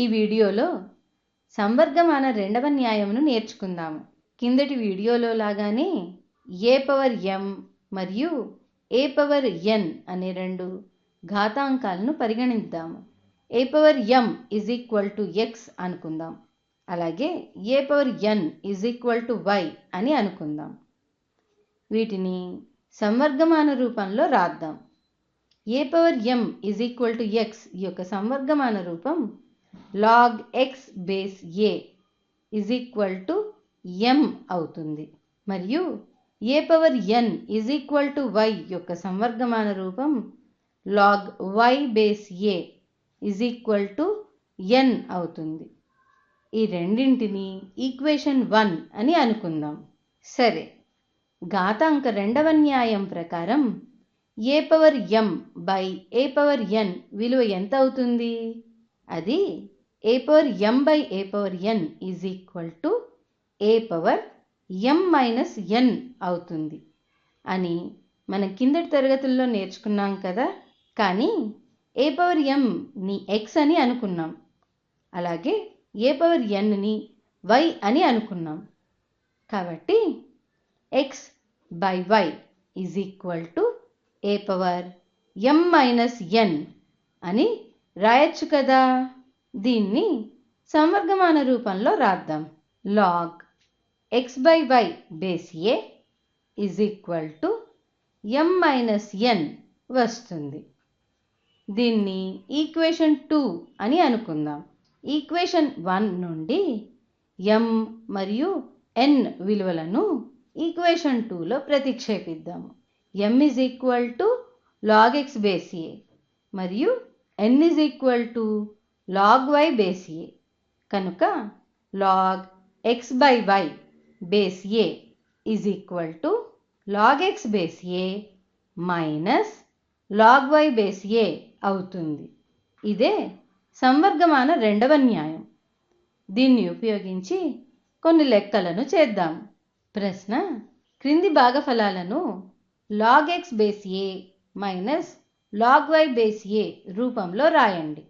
ఈ వీడియోలో సంవర్గమాన రెండవ న్యాయమును నేర్చుకుందాము. కిందటి వీడియోలో లాగానే ఏ పవర్ ఎం మరియు ఏ పవర్ ఎన్ అనే రెండు ఘాతాంకాలను పరిగణిద్దాము. A power M is equal to X అనుకుందాం. అలాగే A power N is equal to Y అని అనుకుందాం. వీటిని సంవర్గమాన రూపంలో రాద్దాం. A power M is equal to X ఈ యొక్క సంవర్గమాన రూపం log X base A is equal to M అవుతుంది. మరియు A power N is equal to Y యొక్క సంవర్గమాన రూపం log Y base A is equal to N అవుతుంది. ఈ రెండింటిని ఈక్వేషన్ వన్ అని అనుకుందాం. సరే ఘాతాంక రెండవ న్యాయం ప్రకారం A power M by A power N విలువ ఎంత అవుతుంది? అది A power M by A power N is equal to A power M minus N అవుతుంది. అని మనం కిందటి తరగతుల్లో నేర్చుకున్నాం కదా. కానీ ఏ పవర్ ఎంని ఎక్స్ అని అనుకున్నాం. అలాగే ఏ పవర్ ఎన్ని వై అని అనుకున్నాం. కాబట్టి X by Y is equal to A power M minus N అని రాయొచ్చు కదా? దీన్ని సంవర్గమాన రూపంలో రాద్దాం. Log X by Y base A is equal to M minus N వస్తుంది. దీన్ని ఈక్వేషన్ టూ అని అనుకుందాం. ఈక్వేషన్ వన్ నుండి ఎం మరియు ఎన్ విలువలను ఈక్వేషన్ టూలో ప్రతిక్షేపిద్దాము. M is equal to log X base A మరియు N is equal to log Y base A కనుక log X by Y base A is equal to log X base A minus log Y base A అవుతుంది. ఇదే సంవర్గమాన రెండవ న్యాయం. దీన్ని ఉపయోగించి కొన్ని లెక్కలను చేద్దాం. ప్రశ్న క్రింది భాగఫలాలను log X base A minus log Y base A రూపంలో రాయండి.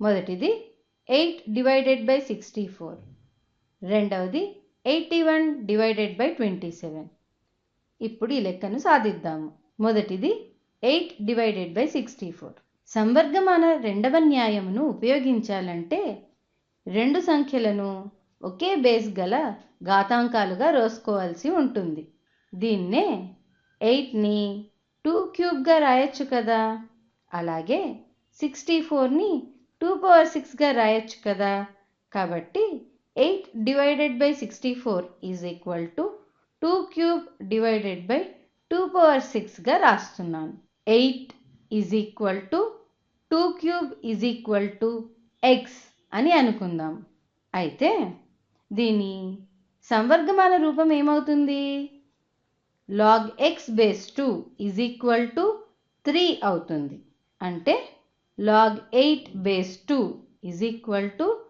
మొదటిది eight divided by sixty four. రెండవది eighty one divided by twenty seven. ఇప్పుడు ఈ లెక్కను సాధిద్దాము. మొదటిది eight divided by sixty four. సంవర్గమాన రెండవ న్యాయమును ఉపయోగించాలంటే రెండు సంఖ్యలను ఒకే బేస్ గల ఘాతాంకాలుగా రోసుకోవాల్సి ఉంటుంది. దీన్నే ఎయిట్ని టూ క్యూబ్గా రాయొచ్చు కదా. అలాగే సిక్స్టీ ఫోర్ని టూ పవర్ సిక్స్గా రాయొచ్చు కదా. కాబట్టి eight divided by sixty four is equal to two cube divided by two power సిక్స్గా రాస్తున్నాను. Eight is equal to two cube is equal to X అని అనుకుందాం. అయితే దీని సంవర్గమాన రూపం ఏమవుతుంది? Log X base two is equal to three అవుతుంది. అంటే log eight base two is equal to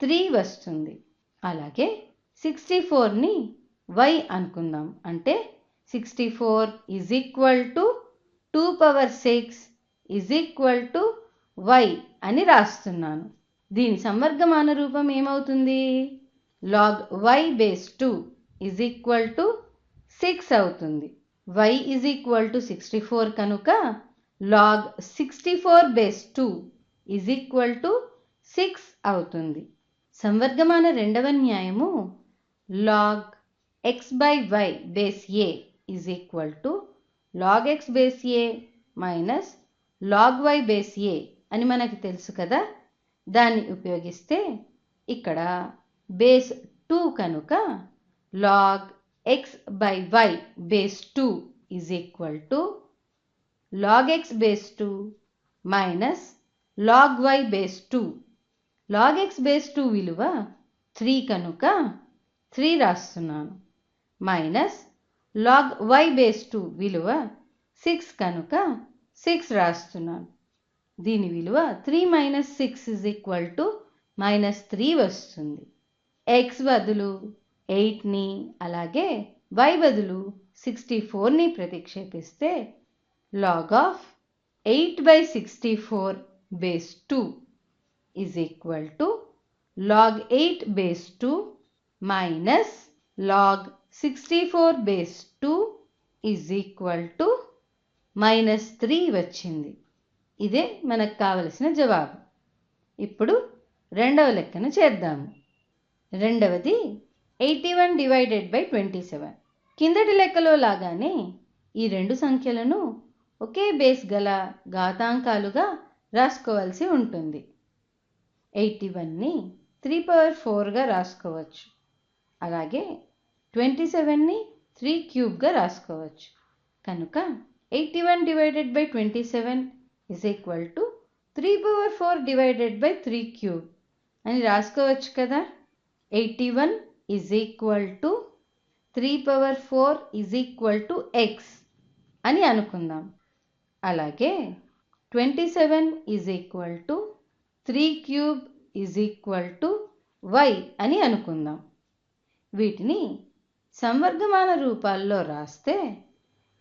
three వస్తుంది. అలాగే సిక్స్టీ ఫోర్ని వై అనుకుందాం. అంటే sixty four is equal to two power six is equal to Y అని రాస్తున్నాను. దీని సంవర్గమాన రూపం ఏమవుతుంది? Log Y base two is equal to six అవుతుంది. Y is equal to sixty four కనుక log sixty four base two is equal to six అవుతుంది. సంవర్గమాన రెండవ న్యాయము log X by Y base A is equal to log X base A minus log Y base A అని మనకి తెలుసు కదా? దాన్ని ఉపయోగిస్తే ఇక్కడ బేస్ టూ కనుక log x by Y base two is equal to log X base two minus log Y base two log X base two విలువ three కనుక త్రీ రాస్తున్నాను. Minus log Y base two విలువ six కనుక six రాస్తున్నాను. దీని విలువ three minus six is equal to minus three వస్తుంది. X బదులు ఎయిట్ని అలాగే వై బదులు సిక్స్టీ ఫోర్ని ప్రతిక్షేపిస్తే log of eight by sixty four base two is equal to log eight base two minus log sixty four base two is equal to minus three వచ్చింది. ఇదే మనకు కావలసిన జవాబు. ఇప్పుడు రెండవ లెక్కను చేద్దాము. రెండవది eighty one divided by twenty seven కిందటి లెక్కలో లాగానే ఈ రెండు సంఖ్యలను ఒకే బేస్ గల ఘాతాంకాలుగా రాసుకోవాల్సి ఉంటుంది. ఎయిటీ వన్ని త్రీ పవర్ ఫోర్గా రాసుకోవచ్చు. అలాగే ట్వంటీ సెవెన్ని త్రీ క్యూబ్గా రాసుకోవచ్చు. కనుక eighty one divided by twenty seven is equal to three power four divided by three cube అని రాసుకోవచ్చు కదా. Eighty one is equal to three power four is equal to X అని అనుకుందాం. అలాగే twenty seven is equal to three cube is equal to Y అని అనుకుందాం. వీటిని సంవర్గమాన రూపాల్లో రాస్తే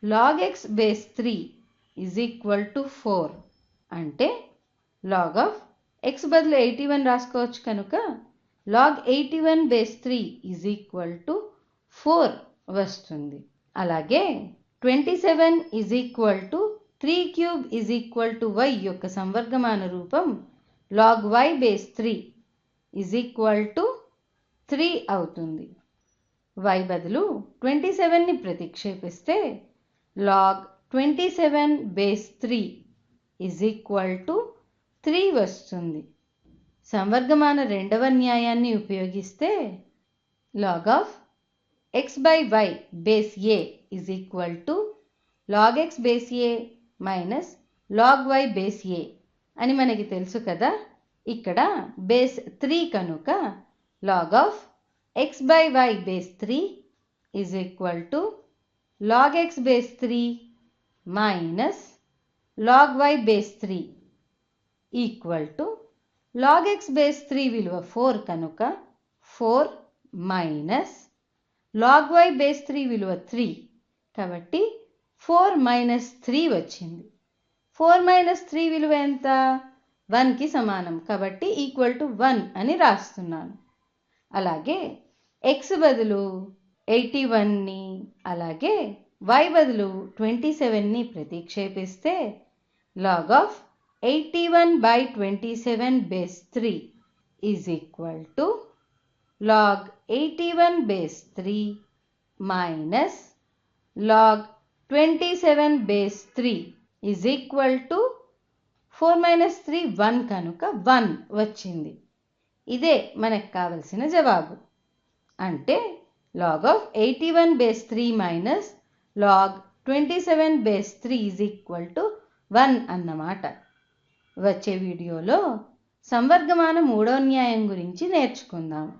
log X base three is equal to four అంటే లాగ్ ఆఫ్ ఎక్స్ బదులు ఎయిటీ వన్ రాసుకోవచ్చు కనుక log eighty one base three is equal to four వస్తుంది. అలాగే twenty seven is equal to three cube is equal to Y యొక్క సంవర్గమాన రూపం log Y base three is equal to three అవుతుంది. Y బదులు twenty సెవెన్ని ప్రతిక్షేపిస్తే log twenty seven base three is equal to three వస్తుంది. సంవర్గమాన రెండవ న్యాయాన్ని ఉపయోగిస్తే log of X by Y base A is equal to log X base A minus log Y base A అని మనకి తెలుసు కదా? ఇక్కడ బేస్ త్రీ కనుక log of X by Y base three is equal to log X base three minus log Y base three equal to log X base three విలువ four కనుక four minus log Y base three విలువ three కాబట్టి four minus three వచ్చింది. Four minus three విలువ ఎంత? వన్కి సమానం. కాబట్టి ఈక్వల్ టు వన్ అని రాస్తున్నాను. అలాగే ఎక్స్ బదులు ఎయిటీ వన్ని అలాగే వై బదులు ట్వంటీ సెవెన్ని ప్రతిక్షేపిస్తే log of eighty one by twenty seven base three is equal to log eighty one base three minus log twenty seven base three is equal to four minus three one కనుక one వచ్చింది. ఇదే మనకు కావలసిన జవాబు. అంటే log of eighty one base three minus log twenty seven base three is equal to one అన్నమాట. వచ్చే వీడియోలో సంవర్గమాన మూడో న్యాయం గురించి నేర్చుకుందాము